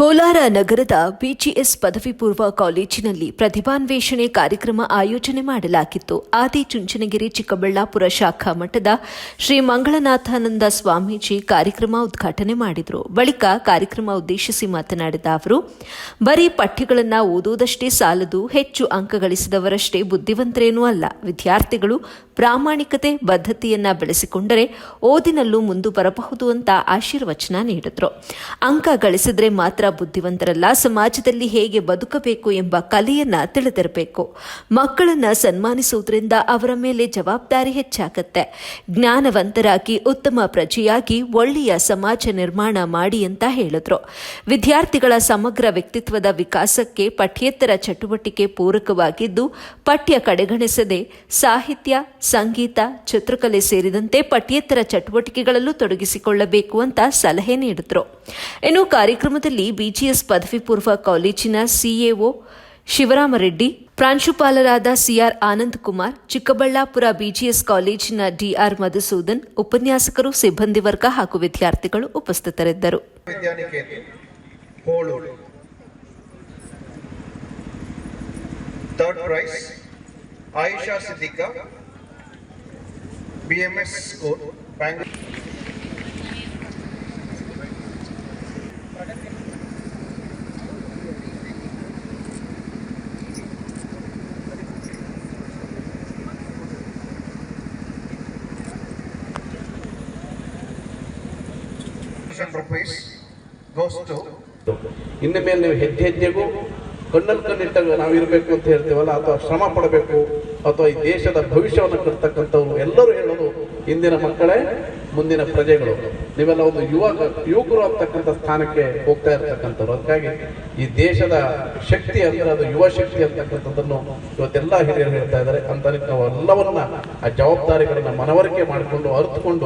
ಕೋಲಾರ ನಗರದ ಬಿಜಿಎಸ್ ಪದವಿ ಪೂರ್ವ ಕಾಲೇಜಿನಲ್ಲಿ ಪ್ರತಿಭಾನ್ವೇಷಣೆ ಕಾರ್ಯಕ್ರಮ ಆಯೋಜನೆ ಮಾಡಲಾಗಿತ್ತು. ಆದಿ ಚುಂಚನಗಿರಿ ಚಿಕ್ಕಬಳ್ಳಾಪುರ ಶಾಖಾ ಮಠದ ಶ್ರೀ ಮಂಗಳನಾಥಾನಂದ ಸ್ವಾಮೀಜಿ ಕಾರ್ಯಕ್ರಮ ಉದ್ಘಾಟನೆ ಮಾಡಿದರು. ಬಳಿಕ ಕಾರ್ಯಕ್ರಮ ಉದ್ದೇಶಿಸಿ ಮಾತನಾಡಿದ ಅವರು, ಬರೀ ಪಠ್ಯಗಳನ್ನು ಓದುವುದಷ್ಟೇ ಸಾಲದು, ಹೆಚ್ಚು ಅಂಕ ಗಳಿಸಿದವರಷ್ಟೇ ಬುದ್ಧಿವಂತರೇನೂ ಅಲ್ಲ. ವಿದ್ಯಾರ್ಥಿಗಳು ಪ್ರಾಮಾಣಿಕತೆ, ಬದ್ಧತೆಯನ್ನ ಬೆಳೆಸಿಕೊಂಡರೆ ಓದಿನಲ್ಲೂ ಮುಂದೆ ಬರಬಹುದು ಅಂತ ಆಶೀರ್ವಚನ ನೀಡಿದ್ರು. ಅಂಕ ಗಳಿಸಿದ್ರೆ ಮಾತ್ರ ಬುದ್ಧಿವಂತರಲ್ಲ ಸಮಾಜದಲ್ಲಿ ಹೇಗೆ ಬದುಕಬೇಕು ಎಂಬ ಕಲೆಯನ್ನ ತಿಳಿದಿರಬೇಕು. ಮಕ್ಕಳನ್ನ ಸನ್ಮಾನಿಸುವುದರಿಂದ ಅವರ ಮೇಲೆ ಜವಾಬ್ದಾರಿ ಹೆಚ್ಚಾಗತ್ತೆ. ಜ್ಞಾನವಂತರಾಗಿ, ಉತ್ತಮ ಪ್ರಜೆಯಾಗಿ ಒಳ್ಳೆಯ ಸಮಾಜ ನಿರ್ಮಾಣ ಮಾಡಿ ಅಂತ ಹೇಳಿದ್ರು. ವಿದ್ಯಾರ್ಥಿಗಳ ಸಮಗ್ರ ವ್ಯಕ್ತಿತ್ವದ ವಿಕಾಸಕ್ಕೆ ಪಠ್ಯೇತರ ಚಟುವಟಿಕೆ ಪೂರಕವಾಗಿದ್ದು, ಪಠ್ಯ ಕಡೆಗಣಿಸದೆ ಸಾಹಿತ್ಯ, ಸಂಗೀತ, ಚಿತ್ರಕಲೆ ಸೇರಿದಂತೆ ಪಠ್ಯೇತರ ಚಟುವಟಿಕೆಗಳಲ್ಲೂ ತೊಡಗಿಸಿಕೊಳ್ಳಬೇಕು ಅಂತ ಸಲಹೆ ನೀಡಿದ್ರು. ಇನ್ನು ಕಾರ್ಯಕ್ರಮದಲ್ಲಿ ಬಿಜಿಎಸ್ ಪದವಿ ಪೂರ್ವ ಕಾಲೇಜಿನ ಸಿಎಒ ಶಿವರಾಮರೆಡ್ಡಿ, ಪ್ರಾಂಶುಪಾಲರಾದ ಸಿಆರ್ ಆನಂದ್ ಕುಮಾರ್ ಚಿಕ್ಕಬಳ್ಳಾಪುರ ಬಿಜಿಎಸ್ ಕಾಲೇಜಿನ ಡಿಆರ್ ಮಧುಸೂದನ್, ಉಪನ್ಯಾಸಕರು, ಸಿಬ್ಬಂದಿ ವರ್ಗ ಹಾಗೂ ವಿದ್ಯಾರ್ಥಿಗಳು ಉಪಸ್ಥಿತರಿದ್ದರು. Siddika B M S school rupees goes to ಇನ್ನು ಮೇಲೆ ನೀವು ಹೆಜ್ಜೆ ಹೆಜ್ಜೆಗೂ ಕಣ್ಣಲ್ಲಿ ಕಣ್ಣಿಟ್ಟಾಗ ನಾವು ಇರಬೇಕು ಅಂತ ಹೇಳ್ತೀವಲ್ಲ, ಅಥವಾ ಶ್ರಮ ಪಡಬೇಕು, ಅಥವಾ ಈ ದೇಶದ ಭವಿಷ್ಯವನ್ನು ಕಟ್ತಕ್ಕಂಥವ್ರು ಎಲ್ಲರೂ ಹೇಳೋದು ಇಂದಿನ ಮಕ್ಕಳೇ, ಮುಂದಿನ ಪ್ರಜೆಗಳು. ನೀವೆಲ್ಲ ಒಂದು ಯುವ, ಯುವಕರು ಅಂತಕ್ಕಂಥ ಸ್ಥಾನಕ್ಕೆ ಹೋಗ್ತಾ ಇರ್ತಕ್ಕಂಥವ್ರು. ಅದಕ್ಕಾಗಿ ಈ ದೇಶದ ಶಕ್ತಿ ಅಂದರೆ ಅದು ಯುವ ಶಕ್ತಿ ಅಂತಕ್ಕಂಥದ್ದನ್ನು ಇವತ್ತೆಲ್ಲ ಹಿರಿಯರು ಹೇಳ್ತಾ ಇದ್ದಾರೆ. ಅಂತ ನಾವು ಎಲ್ಲವನ್ನ ಆ ಜವಾಬ್ದಾರಿಗಳನ್ನ ಮನವರಿಕೆ ಮಾಡಿಕೊಂಡು ಅರ್ಥಕೊಂಡು